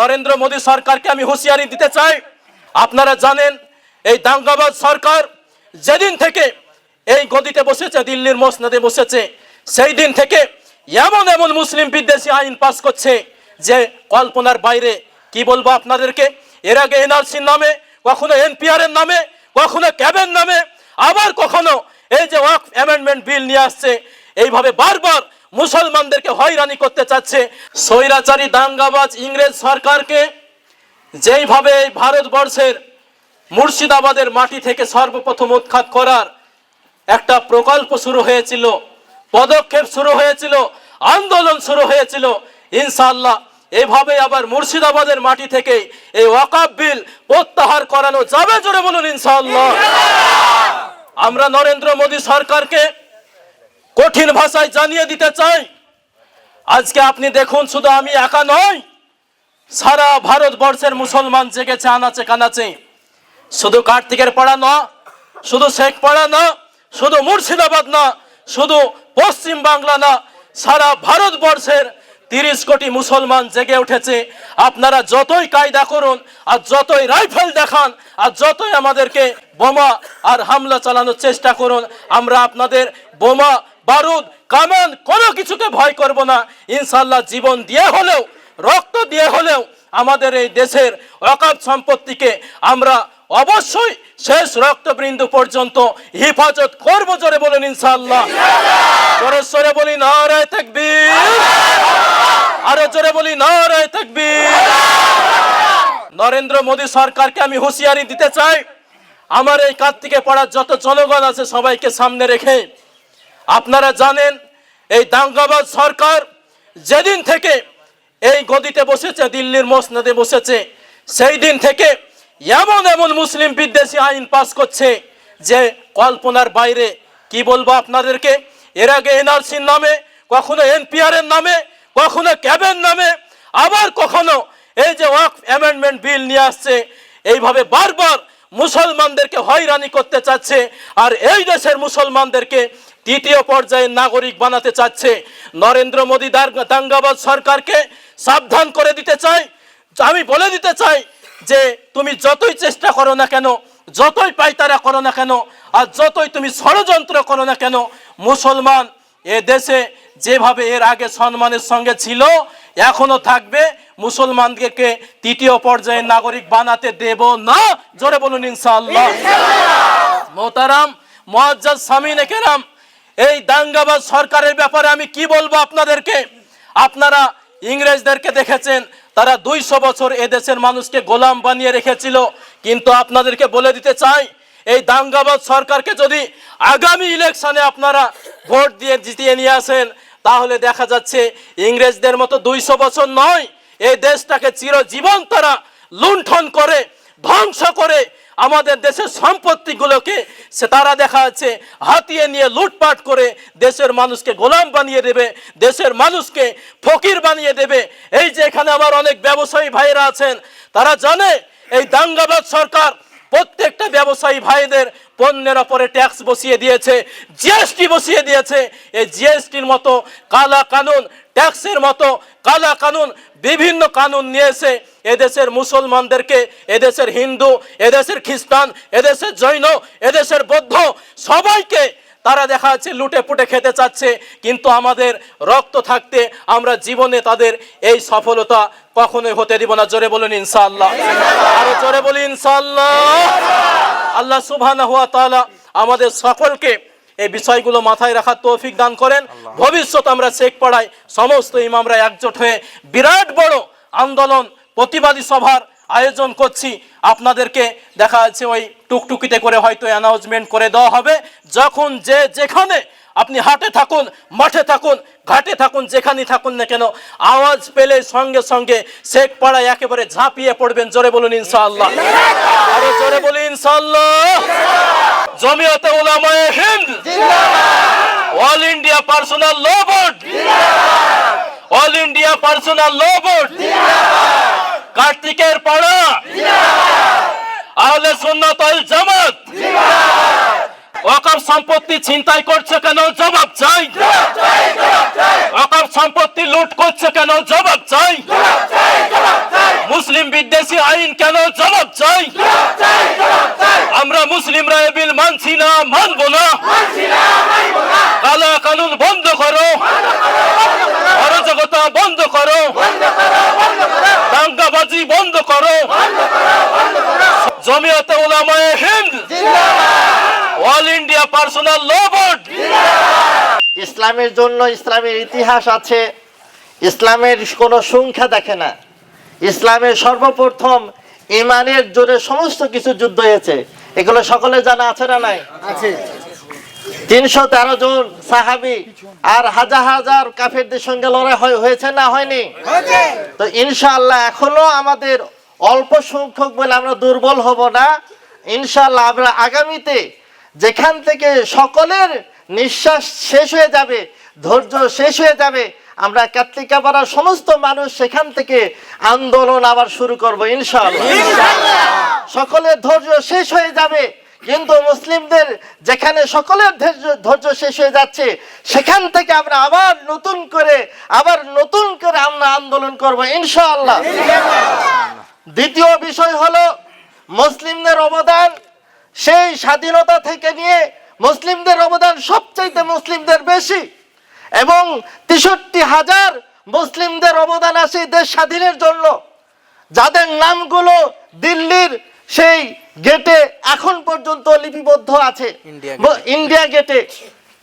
নরেন্দ্র মোদী সরকারকে আমি হুঁশিয়ারি দিতে চাই। আপনারা জানেন, এই দাঙ্গাবাজ সরকার যেদিন থেকে এই গদিতে বসেছে, দিল্লির মসনদে বসেছে, সেই দিন থেকে এমন এমন মুসলিম বিদ্বেষী আইন পাস করছে যে কল্পনার বাইরে কি বলব আপনাদেরকে? এর আগে এনআরসির নামে, কখনো এনপিআর এর নামে, কখনো ক্যাবের নামে, আবার কখনো এই যে ওয়াক অ্যামেন্ডমেন্ট বিল নিয়ে আসছে, এইভাবে বারবার মুসলমানদেরকে হয়রানি করতে চাচ্ছে। স্বৈরাচারী দাঙ্গাবাজ ইংরেজ সরকারকে যেইভাবে ভারতবর্ষের মুর্শিদাবাদের মাটি থেকে সর্বপ্রথম উৎখাত করার একটা প্রকল্প শুরু হয়েছিল, পদক্ষেপ শুরু হয়েছিল, আন্দোলন শুরু হয়েছিল ইনশাল্লাহ এভাবে আবার মুর্শিদাবাদের মাটি থেকে এই ওয়াকাব বিল প্রত্যাহার করানো যাবে জোরে বলুন ইনশাল্লাহ আমরা নরেন্দ্র মোদী সরকারকে কঠিন ভাষায় জানিয়ে দিতে চাই। আজকে আপনি দেখুন, শুধু আমি একা নই, সারা ভারতবর্ষের মুসলমান জেগেছে আনাচে কানাচে। শুধু কার্তিকের পাড়া না, শুধু শেখ পাড়া না, শুধু মুর্শিদাবাদ না, শুধু পশ্চিম বাংলা না, সারা ভারতবর্ষের তিরিশ কোটি মুসলমান জেগে উঠেছে। আপনারা যতই কায়দা করুন, আর যতই রাইফেল দেখান, আর যতই আমাদেরকে বোমা আর হামলা চালানোর চেষ্টা করুন, আমরা আপনাদের বোমা বারুদ কামান কোনো কিছুকে ভয় করব না। ইনশাল্লাহ জীবন দিয়ে হলেও, রক্ত দিয়ে হলেও আমাদের এই দেশের অকাপ সম্পত্তিকে আমরা অবশ্যই শেষ রক্তবৃন্দু পর্যন্ত হেফাজত করব জোরে বলুন ইনশাল্লাহ জোরে বলি নারায় তাকবীর। আরও জোরে বলি নারায় তাকবীর। নরেন্দ্র মোদী সরকারকে আমি হুঁশিয়ারি দিতে চাই। আমার এই কার্তিকে পড়ার যত জনগণ আছে সবাইকে সামনে রেখে আপনারা জানেন, এই দাঙ্গাবাজ সরকার যেদিন থেকে এই গদিতে বসেছে, দিল্লির মসনদে বসেছে, সেই দিন থেকে এমন এমন মুসলিম বিদ্বেষী আইন পাস করছে যে কল্পনার বাইরে কি বলব আপনাদেরকে? এর আগে এনআরসির নামে, কখনো এনপিআর এর নামে, কখনো ক্যাবের নামে, আবার কখনো এই যে ওয়াক অ্যামেন্ডমেন্ট বিল নিয়ে আসছে, এইভাবে বারবার মুসলমানদেরকে হয়রানি করতে চাচ্ছে, আর এই দেশের মুসলমানদেরকে তৃতীয় পর্যায়ে নাগরিক বানাতে চাচ্ছে। নরেন্দ্র মোদী দাঙ্গাবাজ সরকারকে সাবধান করে দিতে চাই আমি বলে দিতে চাই যে তুমি যতই চেষ্টা করো না কেন যতই পাইতারা করো না কেন আর যতই তুমি ষড়যন্ত্র করো না কেন মুসলমান এ দেশে যেভাবে এর আগে সম্মানের সঙ্গে ছিল এখনও থাকবে। মুসলমানদেরকে তৃতীয় পর্যায়ে নাগরিক বানাতে দেব না। জোরে বলুন ইনশাআল্লাহ। মোতারাম মোয়াজ্জাজ সামিনে কেরাম এই দাঙ্গাবাজ সরকারের ব্যাপারে আমি কি বলব আপনাদেরকে? আপনারা ইংরেজদেরকে দেখেছেন, তারা দুইশো বছর এদেশের মানুষকে গোলাম বানিয়ে রেখেছিল। কিন্তু আপনাদেরকে বলে দিতে চাই, এই দাঙ্গাবাজ সরকারকে যদি আগামী ইলেকশনে আপনারা ভোট দিয়ে জিতিয়ে নিয়ে আসেন, তাহলে দেখা যাচ্ছে ইংরেজদের মতো দুইশো বছর নয় এই দেশটাকে চিরজীবন তারা লুণ্ঠন করে, ধ্বংস করে আমাদের দেশের সম্পত্তিগুলোকে সে তারা দেখা যাচ্ছে, হাতিয়ে নিয়ে লুটপাট করে দেশের মানুষকে গোলাম বানিয়ে দেবে, দেশের মানুষকে ফকির বানিয়ে দেবে। এই যে এখানে আমার অনেক ব্যবসায়ী ভাইয়েরা আছেন, তারা জানে এই দাঙ্গাবাদ সরকার প্রত্যেকটা ব্যবসায়ী ভাইদের পণ্যের ওপরে ট্যাক্স বসিয়ে দিয়েছে জিএসটি বসিয়ে দিয়েছে। এই জিএসটির মতো কালা কানুন ট্যাক্সের মতো কালা কানুন বিভিন্ন কানুন নিয়ে এসে এদেশের মুসলমানদেরকে, এদেশের হিন্দু, এদেশের খ্রিস্টান, এদেশের জৈন, এদেশের বৌদ্ধ সবাইকে তারা দেখা যাচ্ছে লুটে পুটে খেতে চাচ্ছে কিন্তু আমাদের রক্ত থাকতে আমরা জীবনে তাদের এই সফলতা কখনোই হতে দিব না। জোরে বলুন ইনশাল্লাহ আরও জোরে বলি ইনশাল্লাহ আল্লাহ সুবহানাহু ওয়া তাআলা আমাদের সকলকে এই বিষয়গুলো মাথায় রাখার তৌফিক দান করেন। ভবিষ্যৎ আমরা শেখ পাড়ায় সমস্ত ইমামরা একজোট হয়ে বিরাট বড় আন্দোলন প্রতিবাদী সভার আয়োজন করছি। আপনাদেরকে দেখা যাচ্ছে ওই টুকটুকিতে করে হয়তো অ্যানাউন্সমেন্ট করে দেওয়া হবে। যখন যে যেখানে আপনি হাটে থাকুন, মাঠে থাকুন, ঘাটে থাকুন, যেখানেই থাকুন না কেন, আওয়াজ পেলে সঙ্গে সঙ্গে শেখ পাড়ায় একেবারে ঝাঁপিয়ে পড়বেন। জোরে বলুন ইনশাআল্লাহ। আরও জোরে বলুন ইনশাআল্লাহ। Jamiat Ulama Hind. All India personal law board all India personal law board কার্তিকের পাড়া আহলে সুন্নাত ওয়াল জামাত ওয়াকফ সম্পত্তি ছিনতাই করছে কেন? জবাব চাই। ওয়াকফ সম্পত্তি লুট করছে কেন? জবাব চাই। বিদ্বেষী আইন কেন? জবাব চাই। আমরা মুসলিমরা এ বিল মানছি না, মানবো না। কালা কানুন বন্ধ করো অরাজকতা বন্ধ করো দাঙ্গাবাজি বন্ধ করো Jamiat Ulama Hind. All India personal law board ইসলামের জন্য ইসলামের ইতিহাস আছে। ইসলামের কোনো সংখ্যা দেখে না। ইসলামের সর্বপ্রথম ইমানের জোরে সমস্ত কিছু যুদ্ধ হয়েছে। এগুলো সকলে জানা আছে না নাই? আছে। তিনশো তেরো জন সাহাবি আর হাজার হাজার কাফেরদের সঙ্গে লড়াই হয়েছে না হয়নি? তো ইনশাআল্লাহ এখনও আমাদের অল্প সংখ্যক বলে আমরা দুর্বল হব না। ইনশাআল্লাহ আমরা আগামীতে যেখান থেকে সকলের নিঃশ্বাস শেষ হয়ে যাবে ধৈর্য শেষ হয়ে যাবে আমরা কার্তিকাপাড়ার সমস্ত মানুষ সেখান থেকে আন্দোলন আবার শুরু করব ইনশাআল্লাহ। সকলের ধৈর্য শেষ হয়ে যাবে কিন্তু মুসলিমদের যেখানে সকলের ধৈর্য ধৈর্য শেষ হয়ে যাচ্ছে সেখান থেকে আমরা আবার নতুন করে আবার নতুন করে আমরা আন্দোলন করব ইনশাআল্লাহ। দ্বিতীয় বিষয় হলো মুসলিমদের অবদান। সেই স্বাধীনতা থেকে নিয়ে মুসলিমদের অবদান সবচাইতে মুসলিমদের বেশি। এবং তেষট্টি হাজার মুসলিমদের অবদান আছে দেশ স্বাধীনের জন্য। যাদের নামগুলো দিল্লির সেই গেটে এখন পর্যন্ত লিপিবদ্ধ আছে। ইন্ডিয়া গেটে।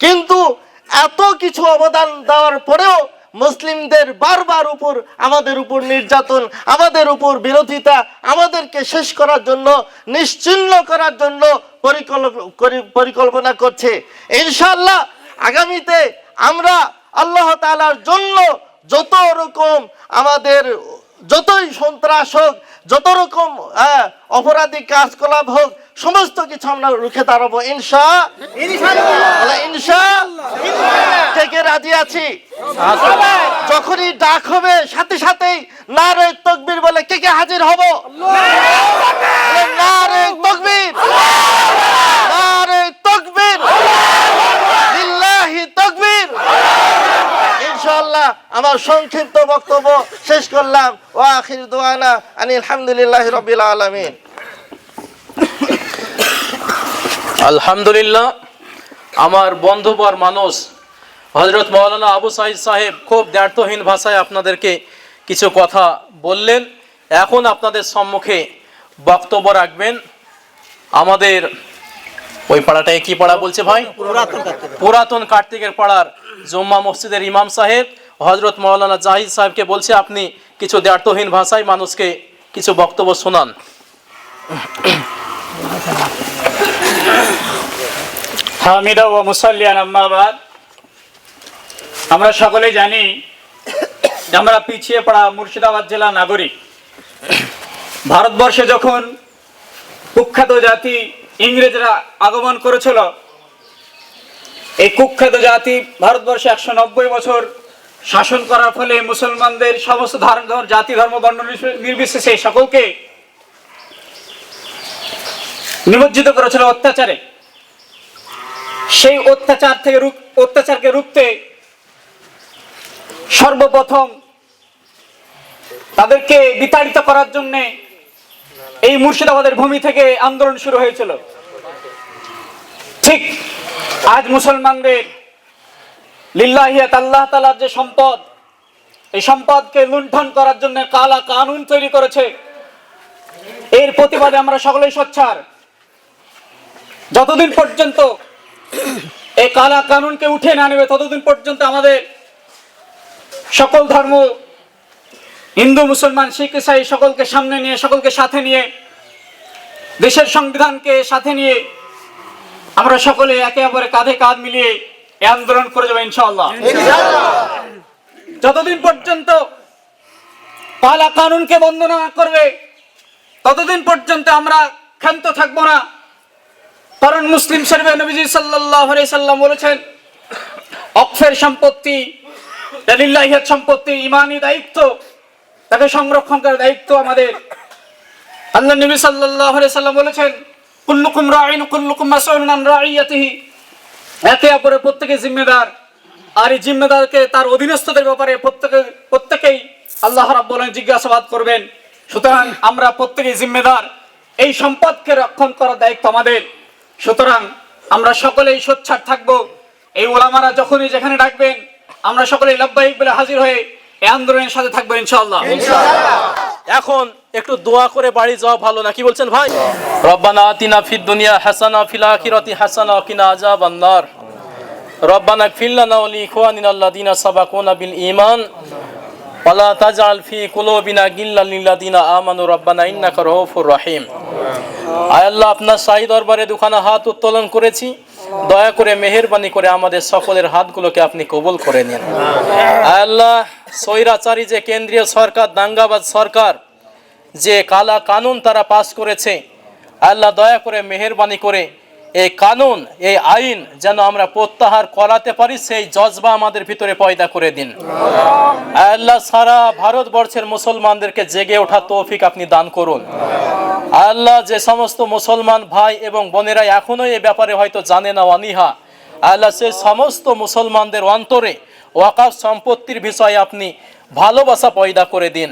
কিন্তু এত কিছু অবদান দেওয়ার পরেও মুসলিমদের বারবার উপর আমাদের উপর নির্যাতন আমাদের উপর বিরোধিতা আমাদেরকে শেষ করার জন্য নিশ্চিহ্ন করার জন্য পরিকল্পনা করছে। ইনশাল্লাহ আগামীতে আমরা আল্লাহ তাআলার জন্য যত রকম আমাদের যতই সন্ত্রাস হোক যত রকম আহ, অপরাধী কাজকলাপ হোক সমস্ত কিছু আমরা রুখে দাঁড়াবো ইনশা ইনশা কে কে রাজি আছি? যখনই ডাক হবে সাথে সাথেই নারে তকবীর বলে কে কে হাজির হব? বলে, নারে তকবীর। নারে তকবীর। তকবীর। ইনশাআল্লাহ আমার সংক্ষিপ্ত বক্তব্য শেষ করলাম। ও আখির দোয়ানা আনিল আলহামদুলিল্লাহ রবিল আলমিন। আলহামদুলিল্লাহ আমার বন্ধুবর মানুষ হজরত মৌলানা আবু সাইদ সাহেব খুব দ্ব্যর্থহীন ভাষায় আপনাদেরকে কিছু কথা বললেন। এখন আপনাদের সম্মুখে বক্তব্য রাখবেন। আমাদের ওই পাড়াটায় কি পাড়া বলছে ভাই? পুরাতন কার্তিকের পাড়ার জম্মা মসজিদের ইমাম সাহেব হজরত মৌলানা জাহিদ সাহেবকে বলছে আপনি কিছু দ্ব্যর্থহীন ভাষায় মানুষকে কিছু বক্তব্য শোনান। হামিদা ও মুসল্লিয়ান আম্মাবাদ আমরা সকলে জানি আমরা পিছিয়ে পড়া মুর্শিদাবাদ জেলা নাগরিক। ভারতবর্ষে যখন কুখ্যাত জাতি ইংরেজরা আগমন করেছিল, এই কুখ্যাত জাতি ভারতবর্ষে একশো নব্বই বছর শাসন করার ফলে মুসলমানদের সমস্ত ধর্ম জাতি, ধর্ম, বর্ণ নির্বিশেষে সকলকে নিমজ্জিত করেছিল অত্যাচারে। সেই অত্যাচার থেকে অত্যাচারকে রুখতে সর্বপ্রথম তাদেরকে বিতাড়িত করার জন্য এই মুর্শিদাবাদের ভূমি থেকে আন্দোলন শুরু হয়েছিল। ঠিক আজ মুসলমানদের লিল্লাহিয়াত আল্লাহ তালার যে সম্পদ, এই সম্পদকে লুণ্ঠন করার জন্য কালা কানুন তৈরি করেছে। এর প্রতিবাদে আমরা সকলেই সোচ্চার। যতদিন পর্যন্ত এই কালা কানুনকে উঠে না নেবে ততদিন পর্যন্ত আমাদের সকল ধর্ম হিন্দু মুসলমান শিখ ইসাই সকলকে সামনে নিয়ে সকলকে সাথে নিয়ে দেশের সংবিধানকে সাথে নিয়ে আমরা সকলে একে অপরে কাঁধে কাঁধ মিলিয়ে এই আন্দোলন করে যাব ইনশাআল্লাহ। যতদিন পর্যন্ত কালা কানুনকে বন্ধ না করবে ততদিন পর্যন্ত আমরা ক্ষান্ত থাকব না। কারণ মুসলিম শরীফে নবীজি আলাইহি সাল্লাম বলেছেন, অক্ষের সম্পত্তি লিল্লাহিয়াত সম্পত্তি ইমানি দায়িত্ব, তাকে সংরক্ষণ করার দায়িত্ব আমাদের। আল্লাহ নবী আলাইহি সাল্লাম বলেছেন, কুল্লুকুম রাঈন কুল্লুকুম মাসউলুন আন রাঈয়াতিহি একে অপরের প্রত্যেকে জিম্মেদার, আর এই জিম্মেদারকে তার অধীনস্থদের ব্যাপারে প্রত্যেকে, প্রত্যেকেই আল্লাহ রাব্বুল আলামিন জিজ্ঞাসাবাদ করবেন। সুতরাং আমরা প্রত্যেকেই জিম্মেদার। এই সম্পদকে রক্ষণ করার দায়িত্ব আমাদের। সুতরাং আমরা সকলেই সোচ্চার থাকব। এই ওলামারা যখনই যেখানে ডাকবেন আমরা সকলেই লব্বাইক বলে হাজির হয়ে এই আন্দোলনের সাথে থাকব ইনশাআল্লাহ। এখন একটু দোয়া করে বাড়ি যাওয়া ভালো না কি বলছেন ভাই? রব্বানা আতিনা ফিদ দুনিয়া হাসানা ফিল আখিরাতি হাসানা ওয়া কিনা আযাবান নার রব্বানা ইগফির লানা ওয়া লিইখওয়ানিনা আল্লাযিনা সাবাকুনা বিল ঈমান। ওয়ালা তাজআল ফি কুলুবিনা গিল্লাল লিল্লাযিনা আমানু রব্বানা ইন্নাকা রাউফুর রহিম আয় আল্লাহ আপনার শাহী দরবারে দুখানা হাত উত্তোলন করেছি। দয়া করে মেহেরবানি করে আমাদের সকলের হাতগুলোকে আপনি কবুল করে নিন। আল্লাহ। স্বৈরাচারী যে কেন্দ্রীয় সরকার দাঙ্গাবাদ সরকার যে কালা কানুন তারা পাস করেছে আল্লাহ দয়া করে মেহেরবানি করে এই কানুন, এই আইন যেন আমরা প্রত্যাহার করাতে পারি, সেই জজবা আমাদের ভিতরে পয়দা করে দিন। আল্লাহ সারা ভারতবর্ষের মুসলমানদেরকে জেগে ওঠা তৌফিক আপনি দান করুন। আল্লাহ যে সমস্ত মুসলমান ভাই এবং বোনেরা এখনও এ ব্যাপারে হয়তো জানে না অনিহা, আল্লাহ সেই সমস্ত মুসলমানদের অন্তরে ওয়াকাফ সম্পত্তির বিষয়ে আপনি ভালোবাসা পয়দা করে দিন।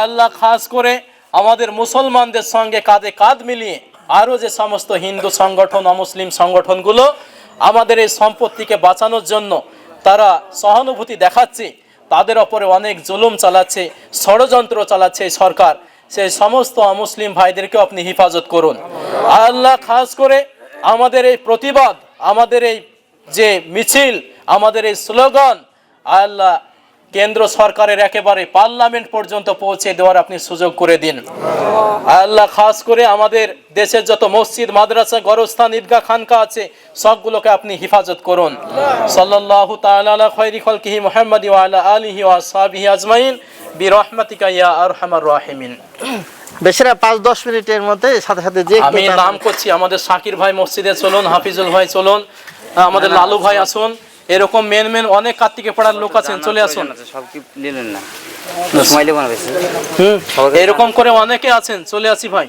আল্লাহ খাস করে আমাদের মুসলমানদের সঙ্গে কাঁধে কাঁধ মিলিয়ে আরও যে সমস্ত হিন্দু সংগঠন, অমুসলিম সংগঠনগুলো আমাদের এই সম্পত্তিকে বাঁচানোর জন্য তারা সহানুভূতি দেখাচ্ছে, তাদের ওপরে অনেক জুলুম চালাচ্ছে, ষড়যন্ত্র চালাচ্ছে সরকার। সেই সমস্ত অমুসলিম ভাইদেরকেও আপনি হেফাজত করুন। আল্লাহ খাস করে আমাদের এই প্রতিবাদ, আমাদের এই যে মিছিল, আমাদের এই স্লোগান, আল্লাহ কেন্দ্র সরকারের একেবারে পার্লামেন্ট পর্যন্ত পৌঁছে দেওয়ার আপনি সুযোগ করে দিন। আল্লাহ খাস করে আমাদের দেশের যত মসজিদ মাদ্রাসা গরস্থান ঈদগা খানকা আছে সবগুলোকে আপনি হেফাজত করুন। সাল্লাল্লাহু তাআলা আলা খায়রি খালকিহি মুহাম্মাদি ওয়া আলা আলিহি ওয়া আসহাবিহি আজমাইন। বিরহমাতিকা ইয়া আরহামার রাহিমিন। বেশিরা পাঁচ দশ মিনিটের মধ্যে সাথে সাথে যে আমি নাম করছি আমাদের শাকির ভাই মসজিদে চলুন হাফিজুল ভাই চলুন আমাদের লালু ভাই আসুন। এরকম মেন মেন অনেক কার্তিকে পড়ার লোক আছেন চলে আসুন। সব কি নিলেন না? সময় দেবো না বেশি হুম এরকম করে অনেকে আছেন চলে আসি ভাই।